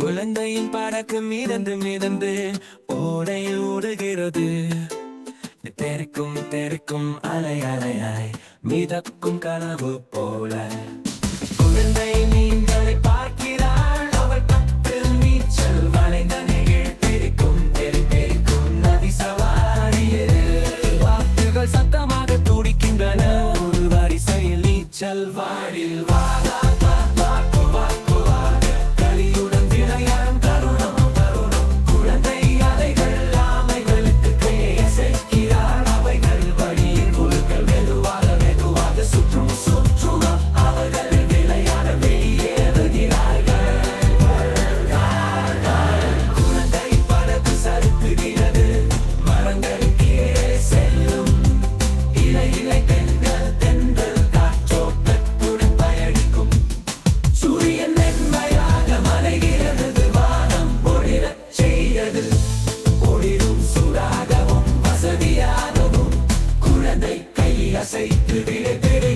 குழந்தையின் பறக்கு மீதந்து மீதந்து ஓடையில் ஓடுகிறது. தெருக்கும் தெருக்கும் அலை அலையாய் மிதக்கும் கனவு போல. அசைத்து விழுத்திடு